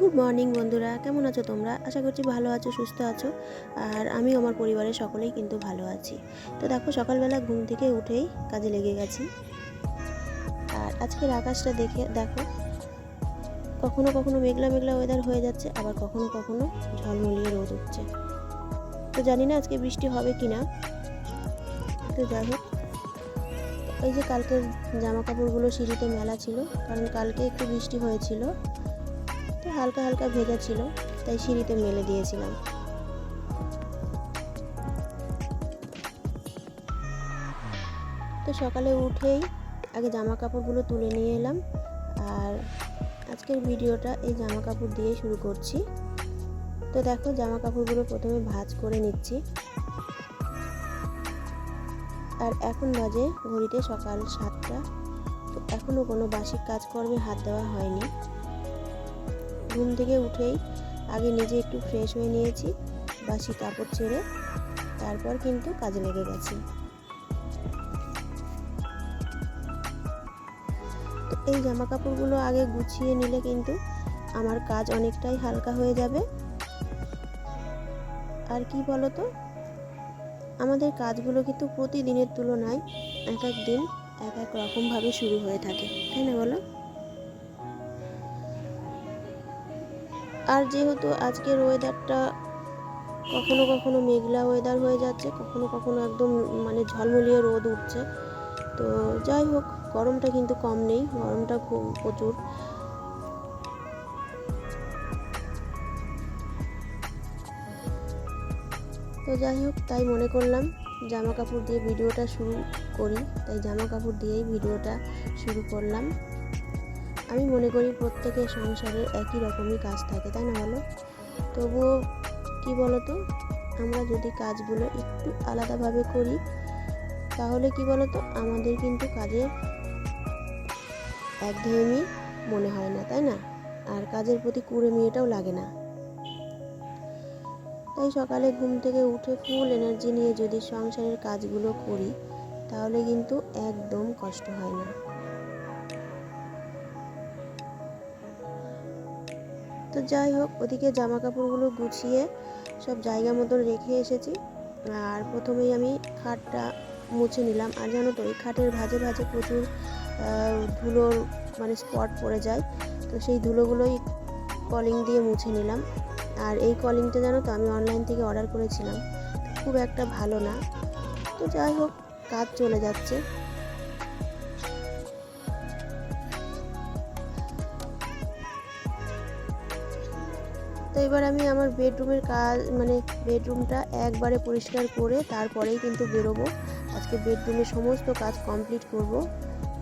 Good morning বন্ধুরা। কেমন আছো তোমরা? আশা করছি ভালো আছো, সুস্থ আছো। আর আমি আমার পরিবারের সকলেই কিন্তু ভালো আছি। তো দেখো, সকালবেলা ঘুম থেকে উঠেই কাজে লেগে গেছি। আর আজকের আকাশটা দেখে, দেখো, কখনো কখনো মেঘলা মেঘলা ওয়েদার হয়ে যাচ্ছে, আবার কখনো কখনো ঝলমলিয়ে রোদ উঠছে। তো জানি না আজকে বৃষ্টি হবে কি না তো যাই হোক, এই যে কালকের জামা কাপড়গুলো সিঁড়িতে মেলা ছিল, কারণ কালকে একটু বৃষ্টি হয়েছিল। তো হালকা হালকা ভেজা ছিল, তাই সিঁড়িতে মেলে দিয়েছিলাম। তো সকালে উঠেই আগে জামা কাপড়গুলো তুলে নিয়ে এলাম, আর আজকের ভিডিওটা এই জামা কাপড় দিয়ে শুরু করছি। তো দেখো জামা কাপড়গুলো প্রথমে ভাজ করে নিচ্ছি। আর এখন বাজে ঘড়িতে সকাল সাতটা, তো এখনও কোনো বাসি কাজকর্মে হাত দেওয়া হয়নি। ঘুম থেকে উঠেই আগে নিজে একটু ফ্রেশ হয়ে নিয়েছি, বাসি কাপড় ছেড়ে তারপর কিন্তু কাজে লেগে গেছি। তো এই জামা কাপড়গুলো আগে গুছিয়ে নিলে কিন্তু আমার কাজ অনেকটাই হালকা হয়ে যাবে। আর কি বলো তো আমাদের কাজগুলো কিন্তু প্রতিদিনের তুলনায় এক এক দিন এক এক রকমভাবে শুরু হয়ে থাকে, তাই না বলো? আর যেহেতু আজকের ওয়েদারটা কখনো কখনো মেঘলা ওয়েদার হয়ে যাচ্ছে, কখনো কখনো একদম মানে ঝলমলিয়ে রোদ উঠছে। তো যাই হোক, গরমটা কিন্তু কম নেই, গরমটা খুব প্রচুর। তো যাই হোক, তাই মনে করলাম জামা কাপড় দিয়ে ভিডিওটা শুরু করি। তাই জামা কাপড় দিয়েই ভিডিওটা শুরু করলাম। আমি মনে করি প্রত্যেকের সংসারের একই রকমই কাজ থাকে, তাই না বলো? তবুও কি বলো তো আমরা যদি কাজগুলো একটু আলাদাভাবে করি, তাহলে কি বলো তো আমাদের কিন্তু কাজে একঘেয়েমি মনে হয় না, তাই না? আর কাজের প্রতি কুড়ে মিয়েটাও লাগে না। তাই সকালে ঘুম থেকে উঠে ফুল এনার্জি নিয়ে যদি সংসারের কাজগুলো করি, তাহলে কিন্তু একদম কষ্ট হয় না। তো যাই হোক, ওদিকে জামা কাপড়গুলো গুছিয়ে সব জায়গা মতন রেখে এসেছি। আর প্রথমেই আমি খাটটা মুছে নিলাম। আর জানো তো, এই খাটের ভাজে ভাজে প্রচুর ধুলোর মানে স্পট পড়ে যায়। তো সেই ধুলোগুলোই কলিং দিয়ে মুছে নিলাম। আর এই কলিংটা জানো তো, আমি অনলাইন থেকে অর্ডার করেছিলাম। খুব একটা ভালো না। তো যাই হোক, কাজ চলে যাচ্ছে। তো এবার আমি আমার বেডরুমের কাজ মানে বেডরুমটা একবারে পরিষ্কার করে তারপরেই কিন্তু বেরোবো। আজকে বেডরুমের সমস্ত কাজ কমপ্লিট করব,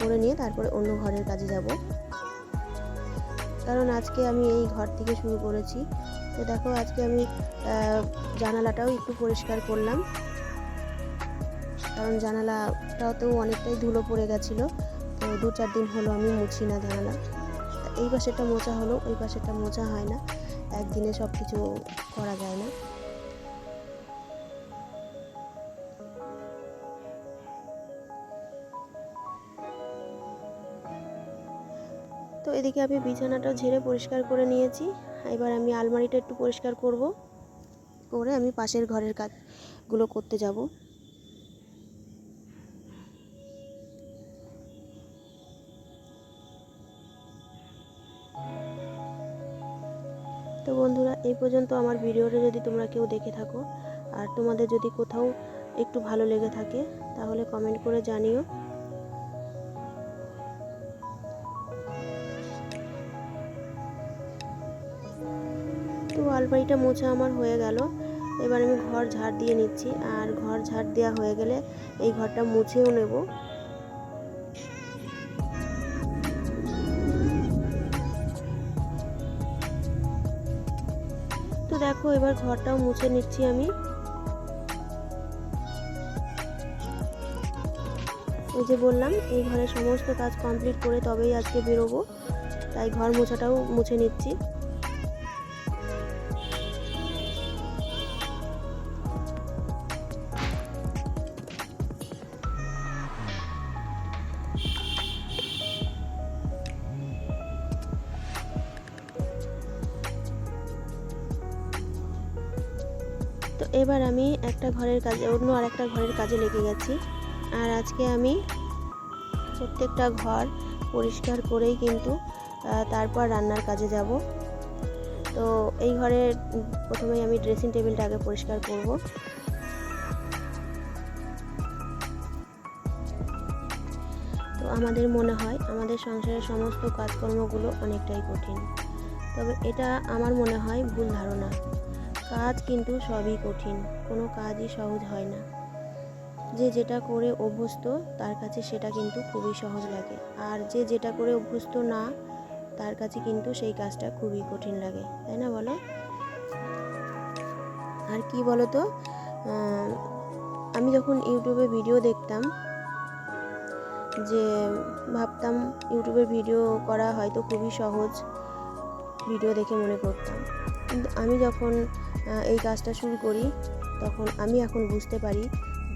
করে নিয়ে তারপরে অন্য ঘরের কাজে যাব। কারণ আজকে আমি এই ঘর থেকে শুরু করেছি। তো দেখো আজকে আমি জানালাটাও একটু পরিষ্কার করলাম। কারণ জানালাটাতেও অনেকটাই ধুলো পড়ে গেছিল। তো দু চার দিন হলো আমি মুছি না জানালা। এই পাশেরটা মোচা হলো, ওই পাশেরটা মোচা হয় না। একদিনে সব কিছু করা যায় না। তো এদিকে আমি বিছানাটা ঝেড়ে পরিষ্কার করে নিয়েছি। এবার আমি আলমারিটা একটু পরিষ্কার করব। করে আমি পাশের ঘরের কাজগুলো করতে যাব। তো বন্ধুরা, এই পর্যন্ত আমার ভিডিওটা যদি তোমরা কেউ দেখে থাকো আর তোমাদের যদি কোথাও একটু ভালো লেগে থাকে, তাহলে কমেন্ট করে জানিও। তো আলমারিটা মোছা আমার হয়ে গেল। এবার আমি ঘর ঝাড় দিয়ে নিচ্ছি। আর ঘর ঝাড় দেওয়া হয়ে গেলে এই ঘরটা মুছেও নেব। দেখো, এবার ঘরটাও মুছে নিচ্ছি আমি। ওই যে বললাম, এই ঘরের সমস্ত কাজ কমপ্লিট করে তবেই আজকে বেরোবো। তাই ঘর মোছাটাও মুছে নিচ্ছি। এবার আমি একটা ঘরের কাজে, অন্য আর একটা ঘরের কাজে লেগে গেছি। আর আজকে আমি প্রত্যেকটা ঘর পরিষ্কার করেই কিন্তু তারপর রান্নার কাজে যাব। তো এই ঘরে প্রথমেই আমি ড্রেসিং টেবিলটা আগে পরিষ্কার করব। তো আমাদের মনে হয়, আমাদের সংসারের সমস্ত কাজকর্মগুলো অনেকটাই কঠিন। তবে এটা আমার মনে হয় ভুল ধারণা। কাজ কিন্তু সবই কঠিন, কোনো কাজই সহজ হয় না। যে যেটা করে অভ্যস্ত, তার কাছে সেটা কিন্তু খুবই সহজ লাগে। আর যে যেটা করে অভ্যস্ত না, তার কাছে কিন্তু সেই কাজটা খুবই কঠিন লাগে, তাই না বলো? আর কি বলো তো আমি যখন ইউটিউবে ভিডিও দেখতাম, যে ভাবতাম ইউটিউবের ভিডিও করা হয়তো খুবই সহজ, ভিডিও দেখে মনে করতাম। আমি যখন এই কাজটা শুরু করি, তখন আমি এখন বুঝতে পারি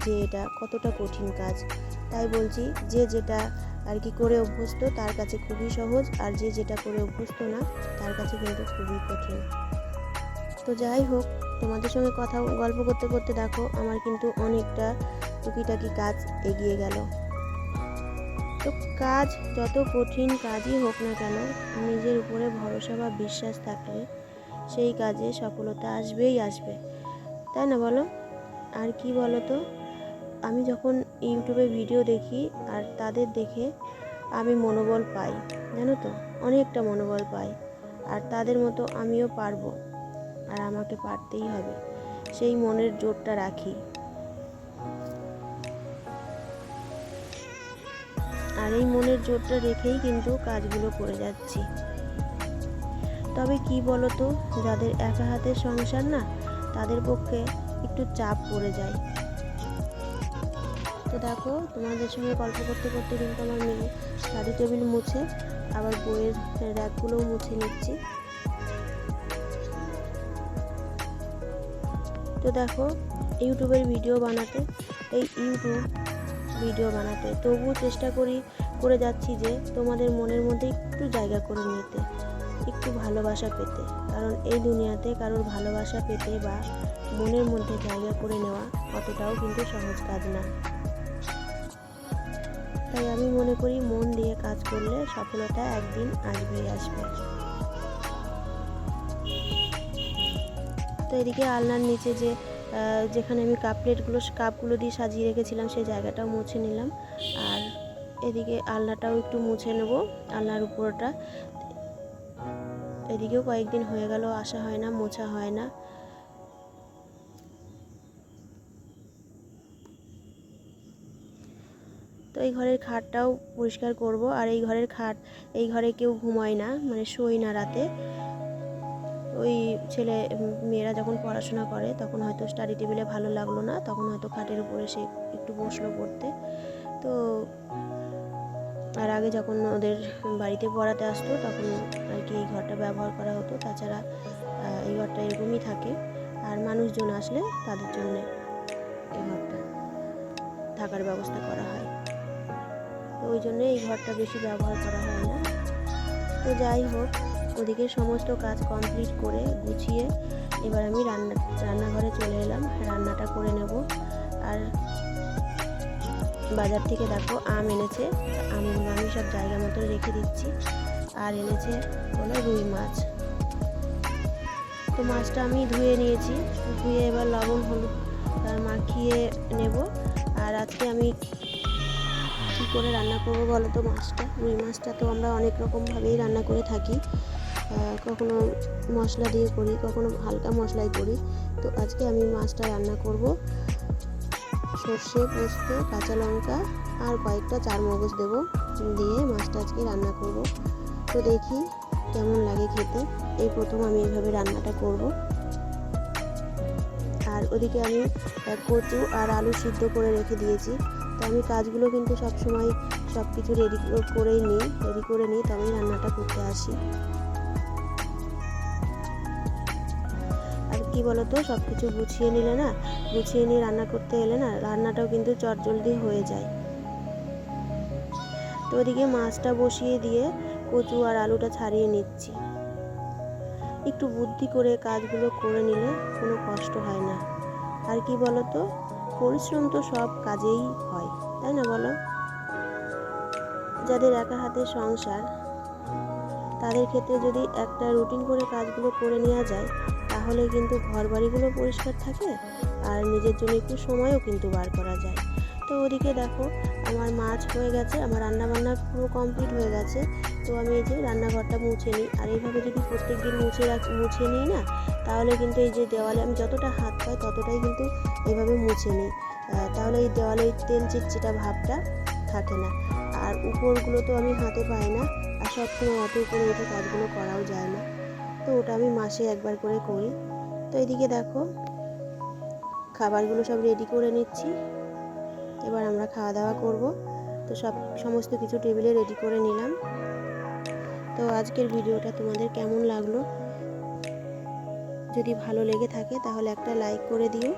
যে এটা কতটা কঠিন কাজ। তাই বলছি যে যেটা আর কি করে অভ্যস্ত তার কাছে খুবই সহজ, আর যে যেটা করে অভ্যস্ত না তার কাছে কিন্তু খুবই কঠিন। তো যাই হোক, তোমাদের সঙ্গে কথা, গল্প করতে করতে দেখো আমার কিন্তু অনেকটা টুকিটাকি কাজ এগিয়ে গেল। তো কাজ যত কঠিন কাজই হোক না কেন, নিজের উপরে ভরসা বা বিশ্বাস থাকলে সেই কাজে সফলতা আসবেই আসবে। তাই না বলো? আর কি বলো তো আমি যখন ইউটিউবে ভিডিও দেখি আর তাদের দেখে আমি মনোবল পাই, জানো তো? অনেকটা মনোবল পাই। আর তাদের মতো আমিও পারব আর আমাকে পারতেই হবে। সেই মনের জোরটা রাখি। আর এই মনের জোরটা রেখেই কিন্তু কাজগুলো করে যাচ্ছি। তবে কি বলতো, যাদের একা হাতের সংসার না, তাদের পক্ষে একটু চাপ পড়ে যায়। তো দেখো, তোমাদের সঙ্গে গল্প করতে করতে কিন্তু আমার মেয়ে স্টাডি টেবিল মুছে, আবার বইয়ের র্যাকগুলোও মুছে নিচ্ছি। তো দেখো, ইউটিউবের ভিডিও বানাতে, এই ইউটিউব ভিডিও বানাতে। তবুও চেষ্টা করি, করে যাচ্ছি যে তোমাদের মনের মধ্যে একটু জায়গা করে নিতে। একটু ভালোবাসা পেতে। কারণ এই দুনিয়াতে কারোর ভালোবাসা পেতে বা মনের মধ্যে জায়গা করে নেওয়া অতটাও কিন্তু সহজ কাজ না। তাই আমি মনে করি মন দিয়ে কাজ করলে সফলতা একদিন আসবেই আসবে। তো এদিকে আলনার নিচে যে যেখানে আমি কাপ প্লেটগুলো কাপগুলো দিয়ে সাজিয়ে রেখেছিলাম সেই জায়গাটাও মুছে নিলাম। আর এদিকে আলনাটাও একটু মুছে নেব, আলনার উপরটা। এদিকেও কয়েকদিন হয়ে গেল, আসা হয় না, মোছা হয় না। তো এই ঘরের খাটটাও পরিষ্কার করব, আর এই ঘরের খাট, এই ঘরে কেউ ঘুমায় না মানে শোয় না রাতে। ওই ছেলে মেয়েরা যখন পড়াশোনা করে, তখন হয়তো স্টাডি টেবিলে ভালো লাগল না, তখন হয়তো খাটের উপরে সে একটু বসল পড়তে। তো আর আগে যখন ওদের বাড়িতে পড়াতে আসতো, তখন আর কি এই ঘরটা ব্যবহার করা হতো। তাছাড়া এই ঘরটা এরকমই থাকে। আর মানুষজন আসলে তাদের জন্য এই ঘরটা থাকার ব্যবস্থা করা হয়। তো ওই জন্য এই ঘরটা বেশি ব্যবহার করা হয় না। তো যাই হোক, ওদিকে সমস্ত কাজ কমপ্লিট করে গুছিয়ে এবার আমি রান্না, রান্নাঘরে চলে এলাম। রান্নাটা করে নেব। আর বাজার থেকে দেখো আম এনেছে। আমগুলো আমি সব জায়গা মতো রেখে দিচ্ছি। আর এনেছে হলো রুই মাছ। তো মাছটা আমি ধুয়ে নিয়েছি। ধুয়ে এবার লবণ, হলুদ মাখিয়ে নেব। আর আজকে আমি কী করে রান্না করব বলো তো মাছটা? রুই মাছটা তো আমরা অনেক রকমভাবেই রান্না করে থাকি। কখনো মশলা দিয়ে করি, কখনো হালকা মশলাই করি। তো আজকে আমি মাছটা রান্না করব। সর্ষে, পোস্ত, কাঁচা লঙ্কা আর কয়েকটা চার মগজ দেবো। দিয়ে মাছটা আজকে রান্না করব। তো দেখি কেমন লাগে খেতে। এই প্রথম আমি এইভাবে রান্নাটা করব। আর ওদিকে আমি কচু আর আলু সিদ্ধ করে রেখে দিয়েছি। তো আমি কাজগুলো কিন্তু সবসময় সব কিছু রেডি করেই নিই রেডি করে নিই, তবেই রান্নাটা করতে আসি। কি বলতো? সব কিছু গুছিয়ে নিলে না, গুছিয়ে নিয়ে রান্না করতে এলে না রান্নাটাও কিন্তু চটজলদি হয়ে যায়। তো ওদিকে মাছটা বসিয়ে দিয়ে কচু আর আলুটা ছাড়িয়ে নিচ্ছি। একটু বুদ্ধি করে কাজগুলো করে নিলে কোনো কষ্ট হয় না। আর কি বলো তো পরিশ্রম তো সব কাজেই হয়, তাই না বলো? যাদের একা হাতে সংসার, তাদের ক্ষেত্রে যদি একটা রুটিন করে কাজগুলো করে নেওয়া যায় তাহলে কিন্তু ঘর বাড়িগুলো পরিষ্কার থাকে আর নিজের জন্য একটু সময়ও কিন্তু বার করা যায়। তো ওদিকে দেখো, আমার মাছ হয়ে গেছে, আমার রান্না বান্না পুরো কমপ্লিট হয়ে গেছে। তো আমি এই যে রান্নাঘরটা মুছে নিই। আর এইভাবে যদি প্রত্যেক দিন মুছে মুছে নিই না, তাহলে কিন্তু এই যে দেওয়ালে আমি যতটা হাত পাই ততটাই কিন্তু এইভাবে মুছে নিই। তাহলে এই দেওয়ালে তেল চিটচিটা ভাবটা থাকে না। আর উপরগুলো তো আমি হাতে পাই না, আর সবসময় অত উপরে উঠে কাজগুলো করাও যায় না। তো ওটা আমি মাসে একবার করে করি। তো এদিকে দেখো, খাবারগুলো সব রেডি করে নিচ্ছি। এবার আমরা খাওয়া দাওয়া করব। তো সব, সমস্ত কিছু টেবিলে রেডি করে নিলাম। তো আজকের ভিডিওটা তোমাদের কেমন লাগল? যদি ভালো লেগে থাকে তাহলে একটা লাইক করে দিও।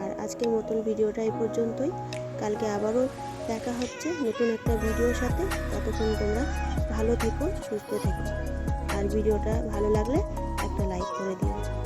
আর আজকের মতন ভিডিওটা এই পর্যন্তই। কালকে আবারও দেখা হচ্ছে নতুন একটা ভিডিওর সাথে। ততক্ষণ তোমরা ভালো থেকো, সুস্থ থেকো। আর ভিডিওটা ভালো লাগলে একটা লাইক করে দিও।